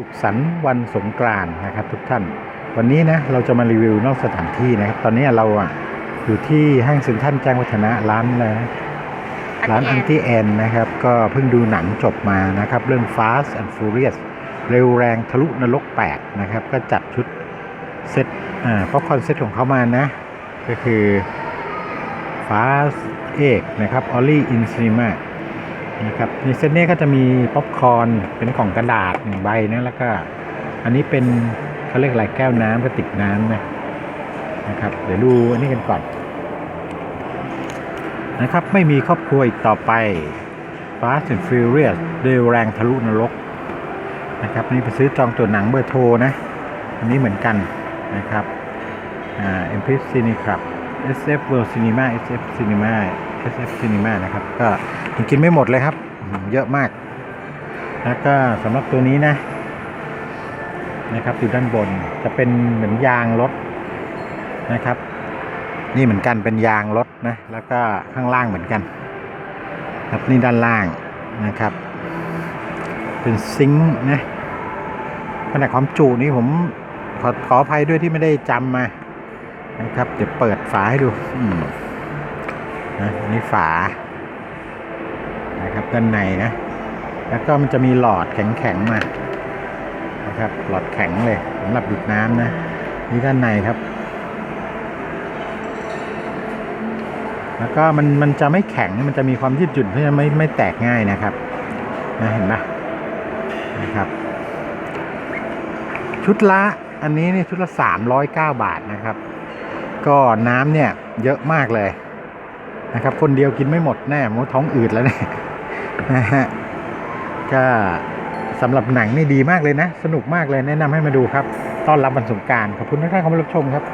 สุขสันต์วันสงกรานต์นะครับทุกท่าน วันนี้นะเราจะมารีวิวนอกสถานที่นะครับ ตอนนี้เราอะอยู่ที่ห้างเซ็นทรัลแจ้งวัฒนะร้านอะไรนะร้านอัน Anti ตี้แอนนะครับ ก็เพิ่งดูหนังจบมานะครับ เรื่อง Fast and Furious เร็วแรงทะลุนรก 8 นะครับ ก็จัดชุดเซตอ่าป๊อปคอร์นเซตของเขามานะ ก็คือ Fast เอกนะครับ Ollie in Cinema นะครับในเซตนี้ก็จะมีป๊อปคอร์นเป็นกล่องกระดาษหนึ่งใบนะแล้วก็ อันนี้เป็นเขาเรียกอะไรแก้วน้ำกระติกน้ำนะนะครับ เดี๋ยวดูอันนี้กันก่อนนะครับ ไม่มีครอบครัวอีกต่อไป Fast and Furious เร็วแรงทะลุนรกนะครับนี่ไปซื้อจองตัวหนังเบอร์โทรนะ อันนี้เหมือนกันนะครับอ่า m p r i s Cine Club SF World Cinema SF Cinema SF Cinema นะครับ ก็ กินไม่หมดเลยครับ เยอะมาก แล้วก็สำหรับตัวนี้นะนะครับอยู่ด้านบนจะเป็นเหมือนยางรถนะครับ นี่เหมือนกันเป็นยางรถนะ แล้วก็ข้างล่างเหมือนกัน ครับนี่ด้านล่างนะครับ เป็นซิงค์นะขนาดความจุนี่ผมขอขออภัยด้วยที่ไม่ได้จำมานะครับ เดี๋ยวเปิดฝาให้ดูนะนี่ฝา นะครับด้านในนะ แล้วก็มันจะมีหลอดแข็งๆมานะครับหลอดแข็งเลยสำหรับดูดน้ำนะนี่ด้านในครับ แล้วก็มันมันจะไม่แข็งมันจะมีความยืดหยุ่นเพราะฉะนั้นไม่ไม่แตกง่ายนะครับนะเห็นไหมนะครับ ชุดละอันนี้เนี่ยชุดละ 309 บาทนะครับ ก็น้ำเนี่ยเยอะมากเลย นะครับ คนเดียวกินไม่หมดแน่มท้องอืดแล้วเนี่ยนะฮะก็สำหรับหนังนี่ดีมากเลยนะ สนุกมากเลยแนะนำให้มาดูครับ ต้อนรับวันสงการขอบคุณทุกท่านที่เข้ามารับชมครับ